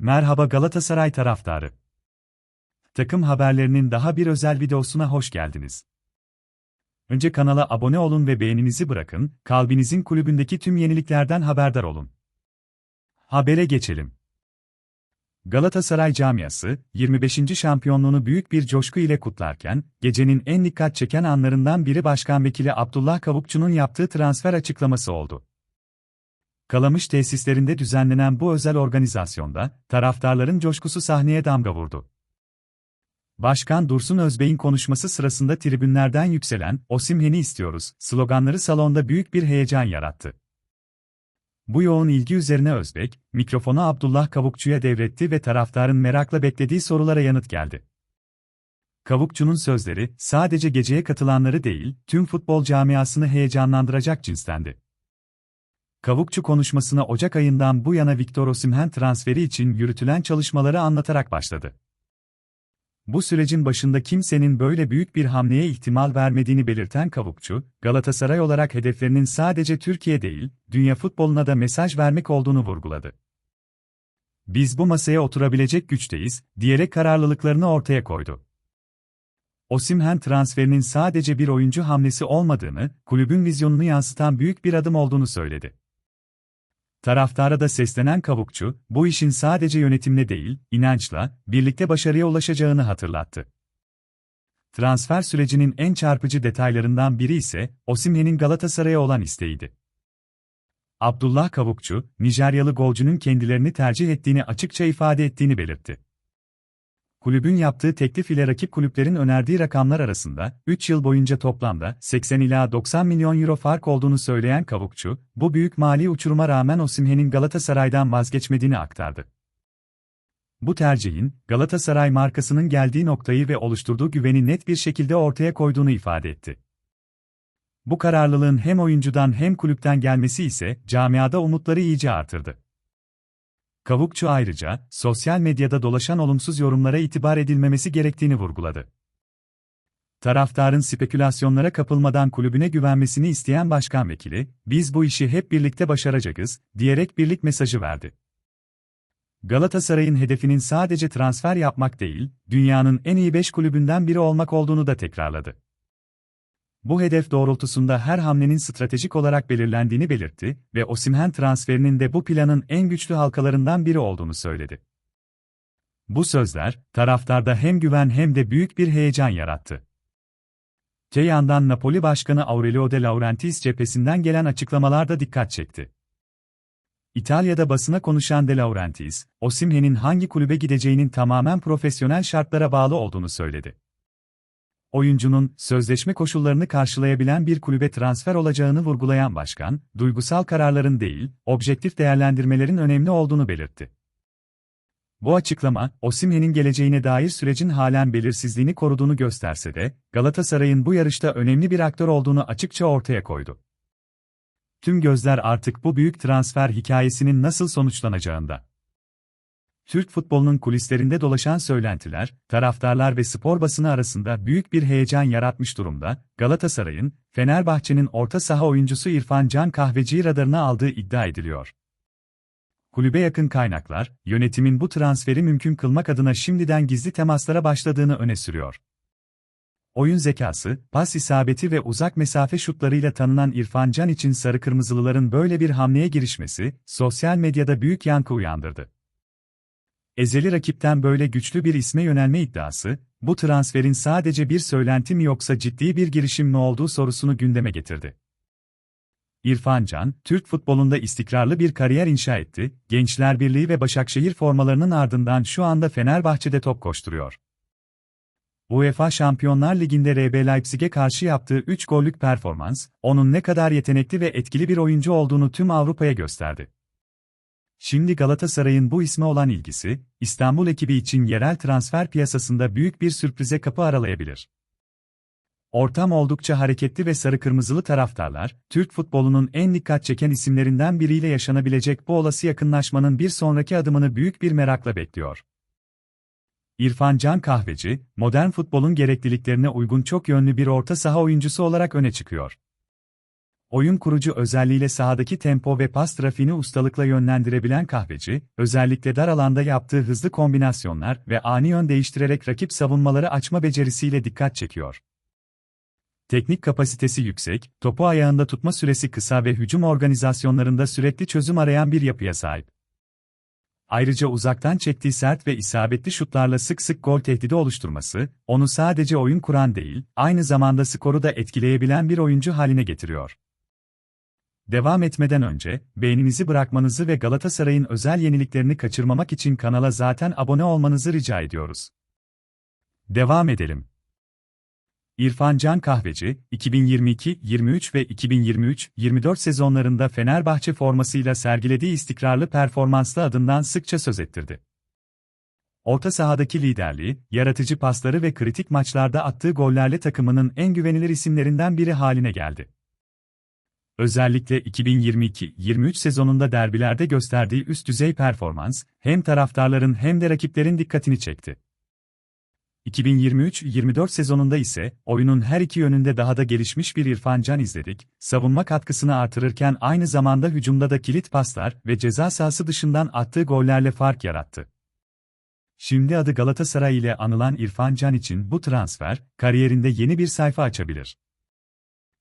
Merhaba Galatasaray taraftarı. Takım haberlerinin daha bir özel videosuna hoş geldiniz. Önce kanala abone olun ve beğeninizi bırakın, kalbinizin kulübündeki tüm yeniliklerden haberdar olun. Habere geçelim. Galatasaray camiası, 25. şampiyonluğunu büyük bir coşku ile kutlarken, gecenin en dikkat çeken anlarından biri Başkan Vekili Abdullah Kavukçu'nun yaptığı transfer açıklaması oldu. Kalamış tesislerinde düzenlenen bu özel organizasyonda, taraftarların coşkusu sahneye damga vurdu. Başkan Dursun Özbey'in konuşması sırasında tribünlerden yükselen "Osimhen'i istiyoruz" sloganları salonda büyük bir heyecan yarattı. Bu yoğun ilgi üzerine Özbek, mikrofonu Abdullah Kavukçu'ya devretti ve taraftarın merakla beklediği sorulara yanıt geldi. Kavukçu'nun sözleri, sadece geceye katılanları değil, tüm futbol camiasını heyecanlandıracak cinstendi. Kavukçu konuşmasına Ocak ayından bu yana Victor Osimhen transferi için yürütülen çalışmaları anlatarak başladı. Bu sürecin başında kimsenin böyle büyük bir hamleye ihtimal vermediğini belirten Kavukçu, Galatasaray olarak hedeflerinin sadece Türkiye değil, dünya futboluna da mesaj vermek olduğunu vurguladı. Biz bu masaya oturabilecek güçteyiz, diyerek kararlılıklarını ortaya koydu. Osimhen transferinin sadece bir oyuncu hamlesi olmadığını, kulübün vizyonunu yansıtan büyük bir adım olduğunu söyledi. Taraftara da seslenen Kavukçu, bu işin sadece yönetimle değil, inançla, birlikte başarıya ulaşacağını hatırlattı. Transfer sürecinin en çarpıcı detaylarından biri ise, Osimhen'in Galatasaray'a olan isteğiydi. Abdullah Kavukçu, Nijeryalı golcünün kendilerini tercih ettiğini açıkça ifade ettiğini belirtti. Kulübün yaptığı teklif ile rakip kulüplerin önerdiği rakamlar arasında 3 yıl boyunca toplamda 80 ila 90 milyon euro fark olduğunu söyleyen Kavukçu, bu büyük mali uçuruma rağmen Osimhen'in Galatasaray'dan vazgeçmediğini aktardı. Bu tercihin, Galatasaray markasının geldiği noktayı ve oluşturduğu güveni net bir şekilde ortaya koyduğunu ifade etti. Bu kararlılığın hem oyuncudan hem kulüpten gelmesi ise camiada umutları iyice artırdı. Kavukçu ayrıca, sosyal medyada dolaşan olumsuz yorumlara itibar edilmemesi gerektiğini vurguladı. Taraftarın spekülasyonlara kapılmadan kulübüne güvenmesini isteyen başkan vekili, biz bu işi hep birlikte başaracağız, diyerek birlik mesajı verdi. Galatasaray'ın hedefinin sadece transfer yapmak değil, dünyanın en iyi 5 kulübünden biri olmak olduğunu da tekrarladı. Bu hedef doğrultusunda her hamlenin stratejik olarak belirlendiğini belirtti ve Osimhen transferinin de bu planın en güçlü halkalarından biri olduğunu söyledi. Bu sözler, taraftarda hem güven hem de büyük bir heyecan yarattı. Te yandan Napoli Başkanı Aurelio De Laurentiis cephesinden gelen açıklamalar da dikkat çekti. İtalya'da basına konuşan De Laurentiis, Osimhen'in hangi kulübe gideceğinin tamamen profesyonel şartlara bağlı olduğunu söyledi oyuncunun sözleşme koşullarını karşılayabilen bir kulübe transfer olacağını vurgulayan başkan, duygusal kararların değil, objektif değerlendirmelerin önemli olduğunu belirtti. Bu açıklama, Osimhen'in geleceğine dair sürecin halen belirsizliğini koruduğunu gösterse de, Galatasaray'ın bu yarışta önemli bir aktör olduğunu açıkça ortaya koydu. Tüm gözler artık bu büyük transfer hikayesinin nasıl sonuçlanacağında. Türk futbolunun kulislerinde dolaşan söylentiler, taraftarlar ve spor basını arasında büyük bir heyecan yaratmış durumda. Galatasaray'ın, Fenerbahçe'nin orta saha oyuncusu İrfan Can Kahveci'yi radarına aldığı iddia ediliyor. Kulübe yakın kaynaklar, yönetimin bu transferi mümkün kılmak adına şimdiden gizli temaslara başladığını öne sürüyor. Oyun zekası, pas isabeti ve uzak mesafe şutlarıyla tanınan İrfan Can için sarı kırmızılıların böyle bir hamleye girişmesi, sosyal medyada büyük yankı uyandırdı ezeli rakipten böyle güçlü bir isme yönelme iddiası, bu transferin sadece bir söylenti mi yoksa ciddi bir girişim mi olduğu sorusunu gündeme getirdi. İrfan Can, Türk futbolunda istikrarlı bir kariyer inşa etti, Gençler Birliği ve Başakşehir formalarının ardından şu anda Fenerbahçe'de top koşturuyor. UEFA Şampiyonlar Ligi'nde RB Leipzig'e karşı yaptığı 3 gollük performans, onun ne kadar yetenekli ve etkili bir oyuncu olduğunu tüm Avrupa'ya gösterdi. Şimdi Galatasaray'ın bu isme olan ilgisi, İstanbul ekibi için yerel transfer piyasasında büyük bir sürprize kapı aralayabilir. Ortam oldukça hareketli ve sarı kırmızılı taraftarlar, Türk futbolunun en dikkat çeken isimlerinden biriyle yaşanabilecek bu olası yakınlaşmanın bir sonraki adımını büyük bir merakla bekliyor. İrfan Can Kahveci, modern futbolun gerekliliklerine uygun çok yönlü bir orta saha oyuncusu olarak öne çıkıyor. Oyun kurucu özelliğiyle sahadaki tempo ve pas trafiğini ustalıkla yönlendirebilen kahveci, özellikle dar alanda yaptığı hızlı kombinasyonlar ve ani yön değiştirerek rakip savunmaları açma becerisiyle dikkat çekiyor. Teknik kapasitesi yüksek, topu ayağında tutma süresi kısa ve hücum organizasyonlarında sürekli çözüm arayan bir yapıya sahip. Ayrıca uzaktan çektiği sert ve isabetli şutlarla sık sık gol tehdidi oluşturması, onu sadece oyun kuran değil, aynı zamanda skoru da etkileyebilen bir oyuncu haline getiriyor. Devam etmeden önce, beğeninizi bırakmanızı ve Galatasaray'ın özel yeniliklerini kaçırmamak için kanala zaten abone olmanızı rica ediyoruz. Devam edelim. İrfan Can Kahveci, 2022-23 ve 2023-24 sezonlarında Fenerbahçe formasıyla sergilediği istikrarlı performansla adından sıkça söz ettirdi. Orta sahadaki liderliği, yaratıcı pasları ve kritik maçlarda attığı gollerle takımının en güvenilir isimlerinden biri haline geldi. Özellikle 2022-23 sezonunda derbilerde gösterdiği üst düzey performans, hem taraftarların hem de rakiplerin dikkatini çekti. 2023-24 sezonunda ise oyunun her iki yönünde daha da gelişmiş bir İrfan Can izledik. Savunma katkısını artırırken aynı zamanda hücumda da kilit paslar ve ceza sahası dışından attığı gollerle fark yarattı. Şimdi adı Galatasaray ile anılan İrfan Can için bu transfer, kariyerinde yeni bir sayfa açabilir.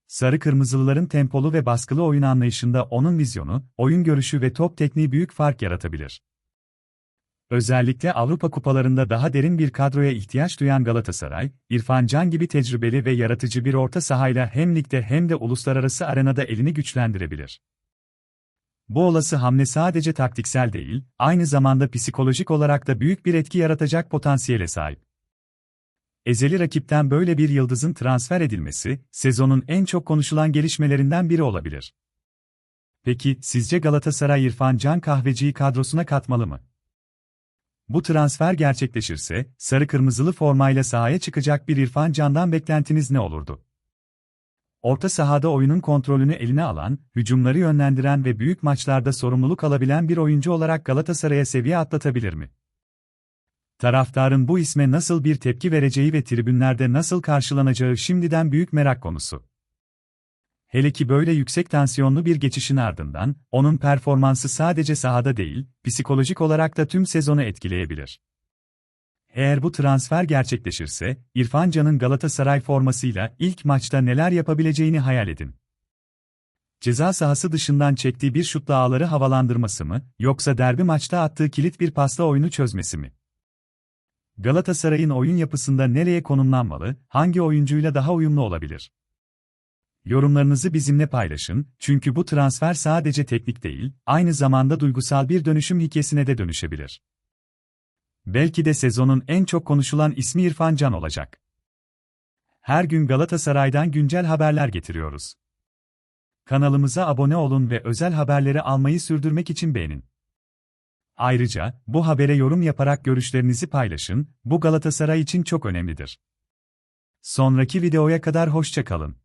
Sarı Kırmızılıların tempolu ve baskılı oyun anlayışında onun vizyonu, oyun görüşü ve top tekniği büyük fark yaratabilir. Özellikle Avrupa kupalarında daha derin bir kadroya ihtiyaç duyan Galatasaray, İrfan Can gibi tecrübeli ve yaratıcı bir orta sahayla hem ligde hem de uluslararası arenada elini güçlendirebilir. Bu olası hamle sadece taktiksel değil, aynı zamanda psikolojik olarak da büyük bir etki yaratacak potansiyele sahip. Ezeli rakipten böyle bir yıldızın transfer edilmesi, sezonun en çok konuşulan gelişmelerinden biri olabilir. Peki, sizce Galatasaray İrfan Can Kahveci'yi kadrosuna katmalı mı? Bu transfer gerçekleşirse, sarı kırmızılı formayla sahaya çıkacak bir İrfan Can'dan beklentiniz ne olurdu? Orta sahada oyunun kontrolünü eline alan, hücumları yönlendiren ve büyük maçlarda sorumluluk alabilen bir oyuncu olarak Galatasaray'a seviye atlatabilir mi? Taraftarın bu isme nasıl bir tepki vereceği ve tribünlerde nasıl karşılanacağı şimdiden büyük merak konusu. Hele ki böyle yüksek tansiyonlu bir geçişin ardından, onun performansı sadece sahada değil, psikolojik olarak da tüm sezonu etkileyebilir. Eğer bu transfer gerçekleşirse, İrfan Can'ın Galatasaray formasıyla ilk maçta neler yapabileceğini hayal edin. Ceza sahası dışından çektiği bir şutla ağları havalandırması mı, yoksa derbi maçta attığı kilit bir pasla oyunu çözmesi mi? Galatasaray'ın oyun yapısında nereye konumlanmalı, hangi oyuncuyla daha uyumlu olabilir? Yorumlarınızı bizimle paylaşın, çünkü bu transfer sadece teknik değil, aynı zamanda duygusal bir dönüşüm hikayesine de dönüşebilir. Belki de sezonun en çok konuşulan ismi İrfan Can olacak. Her gün Galatasaray'dan güncel haberler getiriyoruz. Kanalımıza abone olun ve özel haberleri almayı sürdürmek için beğenin. Ayrıca, bu habere yorum yaparak görüşlerinizi paylaşın, bu Galatasaray için çok önemlidir. Sonraki videoya kadar hoşça kalın.